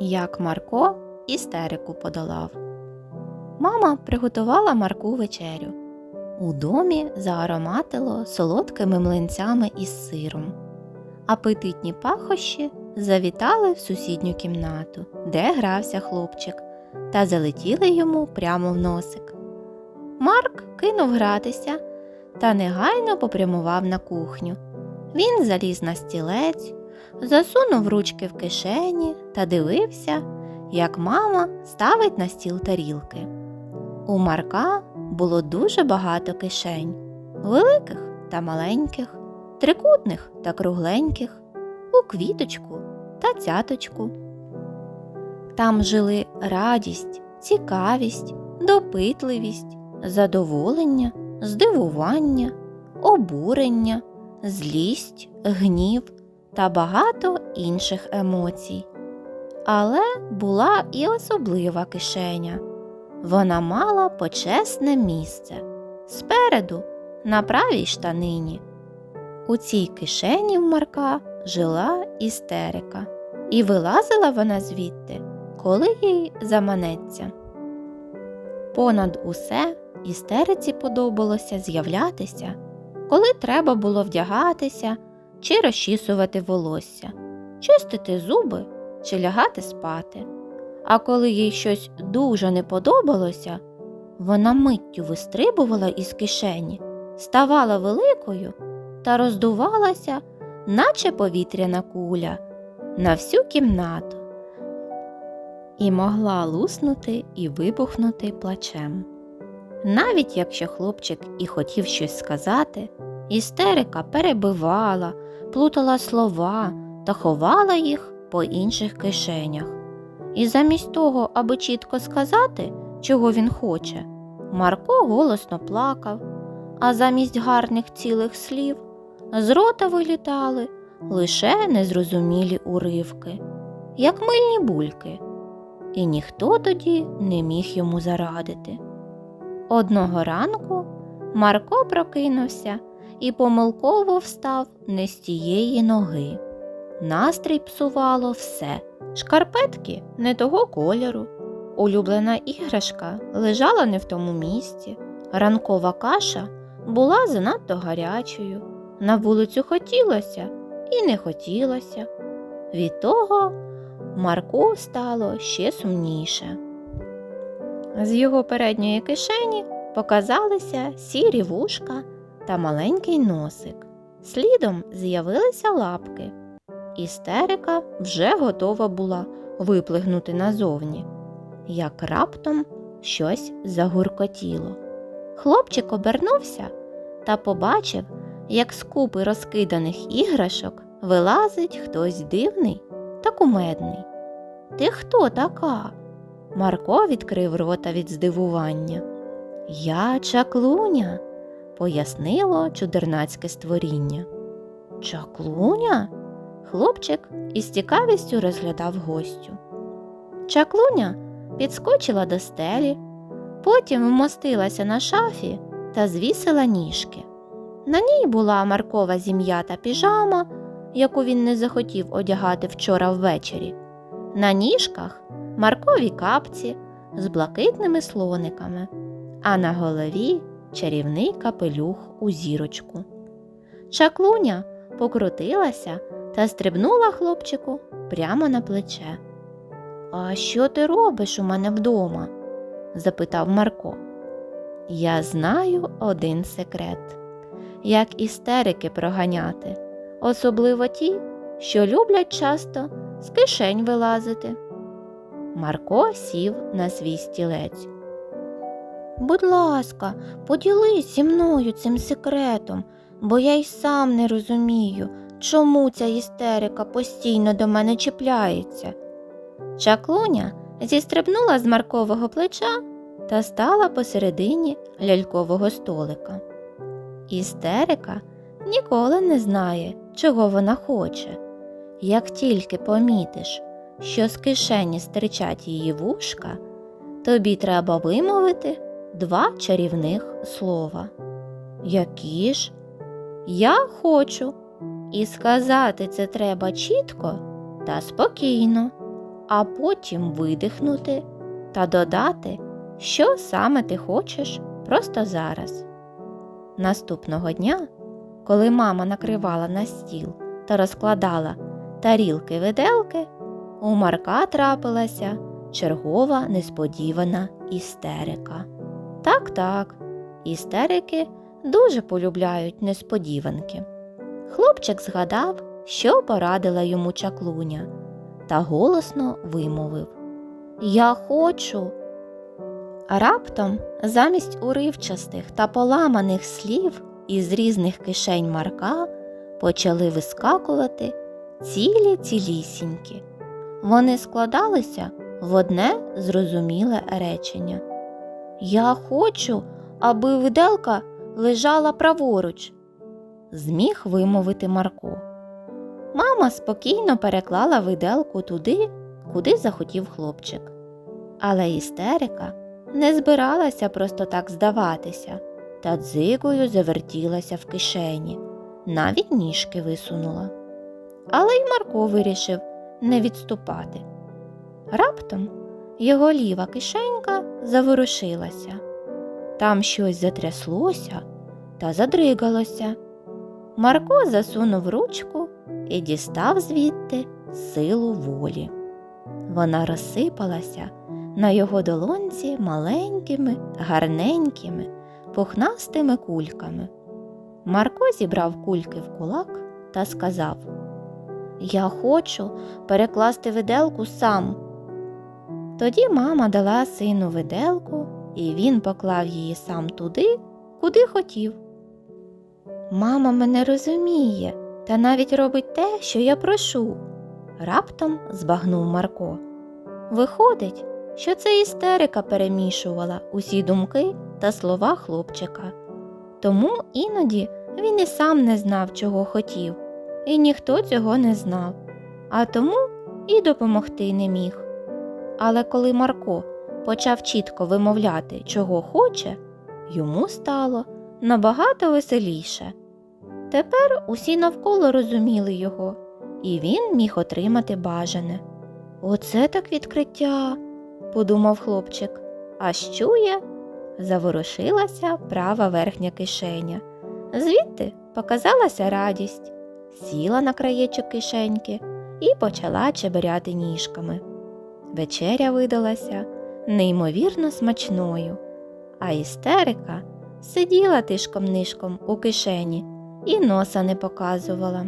як Марко істерику подолав. Мама приготувала Марку вечерю. У домі заароматило солодкими млинцями із сиром. Апетитні пахощі завітали в сусідню кімнату, де грався хлопчик, та залетіли йому прямо в носик. Марк кинув гратися та негайно попрямував на кухню. Він заліз на стілець, засунув ручки в кишені та дивився, як мама ставить на стіл тарілки. У Марка було дуже багато кишень, великих та маленьких, трикутних та кругленьких, у квіточку та цяточку. Там жили радість, цікавість, допитливість, задоволення, здивування, обурення, злість, гнів та багато інших емоцій. Але була і особлива кишеня. Вона мала почесне місце спереду, на правій штанині. У цій кишені в Марка жила істерика, і вилазила вона звідти, коли їй заманеться. Понад усе істериці подобалося з'являтися, коли треба було вдягатися чи розчісувати волосся, чистити зуби чи лягати спати. А коли їй щось дуже не подобалося, вона миттю вистрибувала із кишені, ставала великою та роздувалася, наче повітряна куля, на всю кімнату і могла луснути і вибухнути плачем. Навіть якщо хлопчик і хотів щось сказати, істерика перебивала, плутала слова та ховала їх по інших кишенях. І замість того, аби чітко сказати, чого він хоче, Марко голосно плакав, а замість гарних цілих слів з рота вилітали лише незрозумілі уривки, як мильні бульки, і ніхто тоді не міг йому зарадити. Одного ранку Марко прокинувся і помилково встав не з тієї ноги. Настрій псувало все. Шкарпетки не того кольору, улюблена іграшка лежала не в тому місці, ранкова каша була занадто гарячою, на вулицю хотілося і не хотілося. Від того Марку стало ще сумніше. З його передньої кишені показалися сірі вушка та маленький носик. Слідом з'явилися лапки. Істерика вже готова була виплигнути назовні, як раптом щось загуркотіло. Хлопчик обернувся та побачив, як з купи розкиданих іграшок вилазить хтось дивний та кумедний. Ти хто така? Марко відкрив рота від здивування. Я чаклуня, пояснило чудернацьке створіння. Чаклуня? Хлопчик із цікавістю розглядав гостю. Чаклуня підскочила до стелі, потім вмостилася на шафі та звісила ніжки. На ній була Маркова зім'ята піжама, яку він не захотів одягати вчора ввечері. На ніжках Маркові капці з блакитними слониками, а на голові чарівний капелюх у зірочку. Чаклуня покрутилася та стрибнула хлопчику прямо на плече. А що ти робиш у мене вдома? запитав Марко. Я знаю один секрет як істерики проганяти, особливо ті, що люблять часто з кишень вилазити. Марко сів на свій стілець. Будь ласка, поділись зі мною цим секретом, бо я й сам не розумію, чому ця істерика постійно до мене чіпляється. Чаклуня зістрибнула з Маркового плеча та стала посередині лялькового столика. Істерика ніколи не знає, чого вона хоче. Як тільки помітиш, що з кишені стирчать її вушка, тобі треба вимовити два чарівних слова. Які ж? Я хочу. І сказати це треба чітко та спокійно. а потім видихнути та додати, що саме ти хочеш просто зараз. Наступного дня, коли мама накривала на стіл та розкладала тарілки виделки, у Марка трапилася чергова несподівана істерика. Так, так, істерики дуже полюбляють несподіванки. Хлопчик згадав, що порадила йому чаклуня, та голосно вимовив Я хочу. Раптом замість уривчастих та поламаних слів із різних кишень Марка почали вискакувати цілі цілісінькі. Вони складалися в одне зрозуміле речення. Я хочу, аби виделка лежала праворуч, зміг вимовити Марко. Мама спокійно переклала виделку туди, куди захотів хлопчик. Але істерика не збиралася просто так здаватися, та дзигою завертілася в кишені, навіть ніжки висунула. Але й Марко вирішив не відступати. Раптом його ліва кишенька заворушилася. Там щось затряслося та задригалося. Марко засунув ручку і дістав звідти силу волі. Вона розсипалася на його долонці маленькими, гарненькими, пухнастими кульками. Марко зібрав кульки в кулак та сказав Я хочу перекласти виделку сам. Тоді мама дала сину виделку, і він поклав її сам туди, куди хотів. Мама мене розуміє та навіть робить те, що я прошу, раптом збагнув Марко. Виходить, що це істерика перемішувала усі думки та слова хлопчика. Тому іноді він і сам не знав, чого хотів, і ніхто цього не знав, а тому і допомогти не міг. Але коли Марко почав чітко вимовляти, чого хоче, йому стало набагато веселіше. Тепер усі навколо розуміли його, і він міг отримати бажане. Оце так відкриття, подумав хлопчик, а щує, заворушилася права верхня кишеня. Звідти показалася радість, сіла на краєчок кишеньки і почала чеберяти ніжками. Вечеря видалася неймовірно смачною, а істерика сиділа тишком нишком у кишені і носа не показувала.